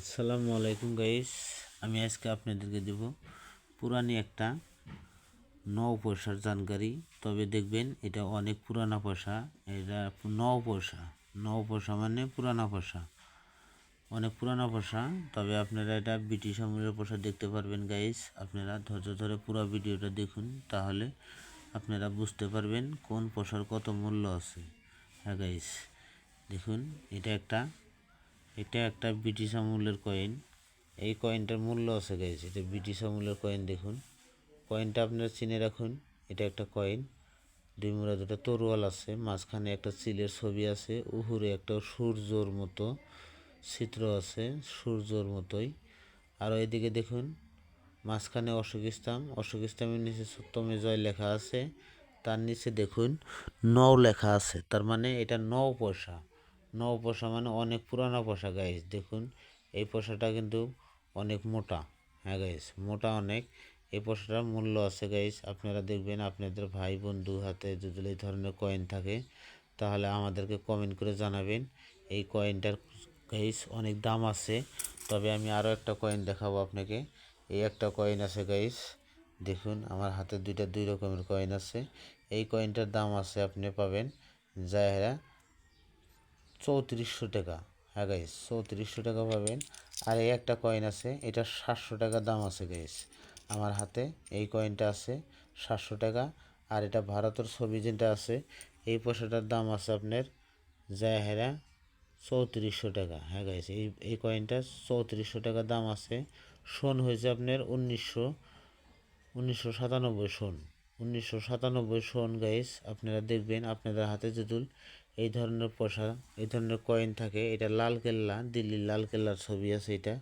আসসালামু আলাইকুম গাইস আমি আজকে আপনাদেরকে দেব পুরানি একটা নও পয়সার জানকারি। তবে দেখবেন এটা অনেক পুরানা পয়সা। এটা নও পয়সা। নও পয়সা মানে পুরানা পয়সা। অনেক পুরানা পয়সা। তবে আপনারা এটা ব্রিটিশ আমলের পয়সা দেখতে পারবেন গাইস আপনারা ধৈর্য ধরে পুরো ভিডিওটা দেখুন, তাহলে আপনারা বুঝতে পারবেন কোন পয়সার কত মূল্য আছে। হ্যাঁ গাইস দেখুন, এটা একটা এটা একটা ব্রিটিশ আমলের কয়েন এই কয়েনটার মূল্য আছে গাইজ এটা ব্রিটিশ আমলের কয়েন দেখুন। কয়েনটা আপনারা চিনে রাখুন, এটা একটা কয়েন দুই মুড়া দুটো তরোয়াল আছে, মাঝখানে একটা চিলের ছবি আছে, উহুরে একটা সূর্যর মতো চিত্র আছে, সূর্যর মতোই। আর এদিকে দেখুন, মাঝখানে অশোক ইসলাম অশোক ইসলামের নিচে সপ্তমে জয় লেখা আছে, তার নিচে দেখুন, নও লেখা আছে, তার মানে এটা নও পয়সা। নও পয়সা মানে অনেক পুরানো পয়সা গাইস দেখুন। এই পয়সাটা কিন্তু অনেক মোটা হ্যাঁ গাইস মোটা অনেক। এই পয়সাটার মূল্য আছে গাইস আপনারা দেখবেন, আপনাদের ভাই, বন্ধু, হাতে যদি এই ধরনের কয়েন থাকে, তাহলে আমাদেরকে কমেন্ট করে জানাবেন। এই কয়েনটার গাইস অনেক দাম আছে। তবে আমি আরও একটা কয়েন দেখাবো আপনাকে। এই একটা কয়েন আছে গাইস দেখুন, আমার হাতে দুইটা দুই রকমের কয়েন আছে। এই কয়েনটার দাম আছে, আপনি পাবেন যারা চৌত্রিশশো টাকা। হ্যাঁ গাইস চৌত্রিশশো টাকা পাবেন। আর এই একটা কয়েন আছে, এটা সাতশো টাকা দাম আছে গাইস আমার হাতে এই কয়েনটা আছে, সাতশো টাকা। আর এটা ভারতের ছবি যেটা আছে, এই পয়সাটার দাম আছে আপনার জাহেরা চৌত্রিশশো টাকা। হ্যাঁ গাইস এই এই কয়েনটা চৌত্রিশশো টাকা দাম আছে। সোন হয়েছে আপনার উনিশশো উনিশশো সাতানব্বই সন। উনিশশো সাতানব্বই সন গাইস আপনারা দেখবেন আপনাদের হাতে যদি এই ধরনের পয়সা এই ধরনের কয়েন থাকে। এটা লাল কেল্লা, দিল্লির লাল কেল্লার ছবি আছে এটা।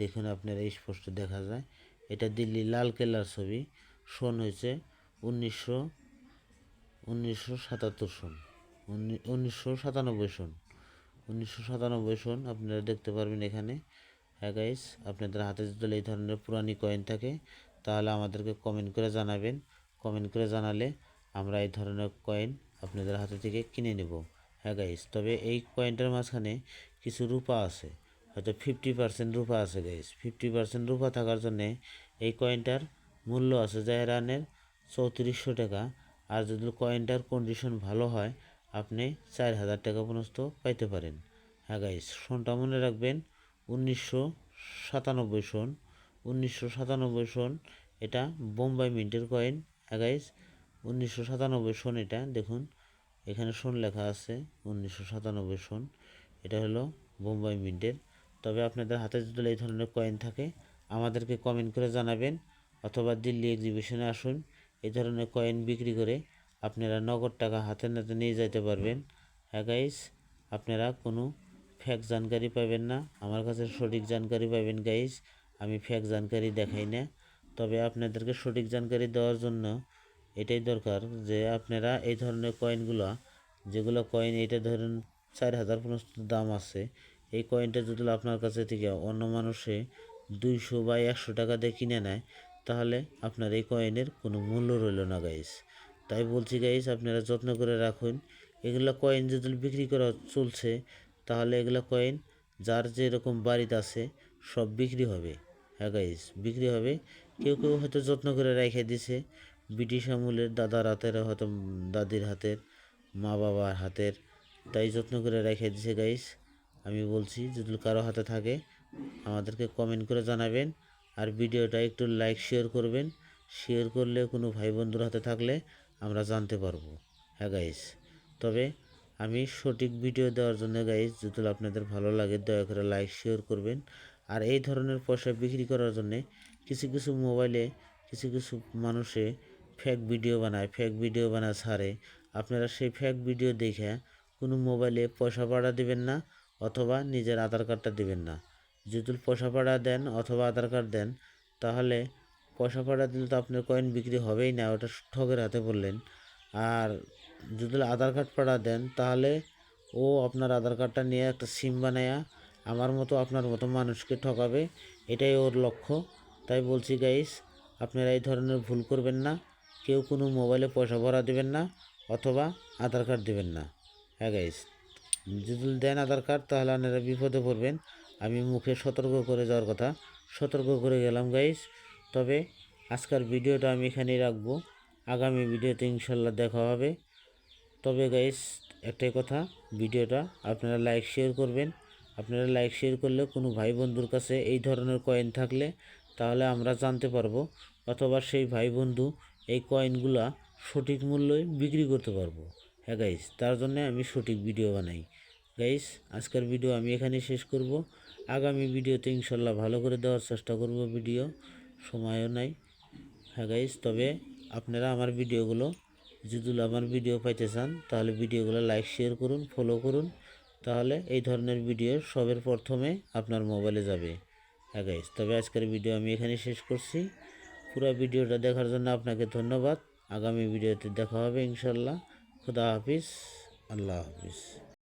দেখুন আপনারা স্পষ্ট দেখা যায়। এটা দিল্লির লাল কেল্লার ছবি। সন হয়েছে উনিশশো উনিশশো সাতাত্তর সন। উনিশশো সাতানব্বই সন। উনিশশো সাতানব্বই সন আপনারা দেখতে পারবেন এখানে। হ্যাঁ গাইস আপনাদের হাতে যদি এই ধরনের পুরানি কয়েন থাকে, তাহলে আমাদেরকে কমেন্ট করে জানাবেন। কমেন্ট করে জানালে আমরা এই ধরনের কয়েন আপনাদের হাতে থেকে কিনে নেব। হ্যাঁ গাইস তবে এই কয়েনটার মাঝখানে কিছু রূপা আছে। হয়তো ফিফটি পার্সেন্ট রূপা আছে গাইস ফিফটি পার্সেন্ট রূপা থাকার জন্যে এই কয়েনটার মূল্য আছে জাহেরানের চৌত্রিশশো টাকা। আর যদি কয়েনটার কন্ডিশন ভালো হয়, আপনি চার হাজার টাকা পর্যন্ত পাইতে পারেন। হ্যাঁ গাইস শোনটা মনে রাখবেন, উনিশশো সাতানব্বই সন উনিশশো সাতানব্বই সন এটা বোম্বাই মিন্টের কয়েন হ্যাঁ গাইস উনিশশো সাতানব্বই সন এটা, দেখুন। এখানে সন লেখা আছে, উনিশশো সাতানব্বই সন। এটা হলো বোম্বাই মিন্টের। তবে আপনাদের হাতে যদি এই ধরনের কয়েন থাকে, আমাদেরকে কমেন্ট করে জানাবেন, অথবা দিল্লি এক্সিবিশনে আসুন, এই ধরনের কয়েন বিক্রি করে আপনারা নগদ টাকা হাতে নাতে নিয়ে যেতে পারবেন। হ্যাঁ গাইস আপনারা কোনো ফ্যাক জানকারি পাবেন না। আমার কাছে সঠিক জানকারি পাবেন গাইস আমি ফ্যাক জানকারি দেখাই না। তবে আপনাদেরকে সঠিক জানকারি দেওয়ার জন্য এটাই দরকার যে আপনারা এই ধরনের কয়েনগুলো যেগুলো কয়েন এটা ধরুন চার হাজার পর্যন্ত দাম আছে, এই কয়েনটা যদি আপনার কাছে থেকে অন্য মানুষে দুইশো বা একশো টাকা দিয়ে কিনে নেয়, তাহলে আপনার এই কয়েনের কোনো মূল্য রইল না গাইস তাই বলছি গাইস আপনারা যত্ন করে রাখুন। এগুলো কয়েন যদি বিক্রি করা চলছে, তাহলে এগুলো কয়েন যার যেরকম বাড়িতে আছে, সব বিক্রি হবে। হ্যাঁ গাইস বিক্রি হবে। কেউ কেউ হয়তো যত্ন করে রেখে দিছে। ব্রিটিশ আমলের দাদার হাতের, হয়তো দাদির হাতের মা বাবার হাতের। তাই যত্ন করে রেখে দিছে গাইস আমি বলছি, যদি কারও হাতে থাকে, আমাদেরকে কমেন্ট করে জানাবেন। আর ভিডিওটা একটু লাইক শেয়ার করবেন। শেয়ার করলে কোনো ভাই বন্ধুর হাতে থাকলে আমরা জানতে পারব। হ্যাঁ গাইস তবে আমি সঠিক ভিডিও দেওয়ার জন্য গাইস যদি আপনাদের ভালো লাগে, দয়া করে লাইক শেয়ার করবেন। আর এই ধরনের পয়সা বিক্রি করার জন্যে কিছু কিছু মোবাইলে কিছু কিছু মানুষে ফেক ভিডিও বানায় ফেক ভিডিও বানায় ছাড়ে আপনারা সেই ফেক ভিডিও দেখে কোনো মোবাইলে পয়সা পাড়া দেবেন না, অথবা নিজের আধার কার্ডটা দেবেন না। যদি পয়সা পাড়া দেন অথবা আধার কার্ড দেন, তাহলে পয়সা পাড়া দিলে তো আপনার কয়েন বিক্রি হবেই না, ওটা ঠগের হাতে পড়লেন। আর যদি আধার কার্ড পাড়া দেন, তাহলে ও আপনার আধার কার্ডটা নিয়ে একটা সিম বানায়া আমার মতো আপনার মতো মানুষকে ঠকাবে, এটাই ওর লক্ষ্য। তাই বলছি গাইস আপনারা এই ধরনের ভুল করবেন না। কেউ কোনো মোবাইলে পয়সা ভরা দেবেন না অথবা আধার কার্ড দেবেন না। হ্যাঁ গাইস যদি দেন আধার কার্ড তাহলে আপনারা বিপদে পড়বেন। আমি মুখে সতর্ক করে যাওয়ার কথা, সতর্ক করে গেলাম গাইস তবে আজকের ভিডিওটা আমি এখানেই রাখব। আগামী ভিডিওতে ইনশাল্লাহ দেখা হবে। তবে গাইস একটাই কথা, ভিডিওটা আপনারা লাইক শেয়ার করবেন। আপনারা লাইক শেয়ার করলে কোনো ভাই বন্ধুর কাছে এই ধরনের কয়েন থাকলে তাহলে আমরা জানতে পারব। অথবা সেই ভাই বন্ধু এই কয়েনগুলা সঠিক মূল্যে বিক্রি করতে পারব। হ্যাঁ গাইস তার জন্য আমি সঠিক ভিডিও বানাই। গাইস আজকের ভিডিও আমি এখানে শেষ করব। আগামী ভিডিওতে ইনশাল্লাহ ভালো করে দেওয়ার চেষ্টা করব ভিডিও সময়ও নাই। হ্যাঁ গাইস তবে আপনারা আমার ভিডিওগুলো যদি আমার ভিডিও পাইতে চান, তাহলে ভিডিওগুলো লাইক শেয়ার করুন ফলো করুন। তাহলে এই ধরনের ভিডিও সবের প্রথমে আপনার মোবাইলে যাবে। হ্যাঁ গাইস তবে আজকের ভিডিও আমি এখানে শেষ করছি। পুরো ভিডিওটা দেখার জন্য আপনাকে ধন্যবাদ। আগামী ভিডিওতে দেখা হবে ইনশাল্লাহ। খুদা হাফিজ। আল্লাহ হাফিজ।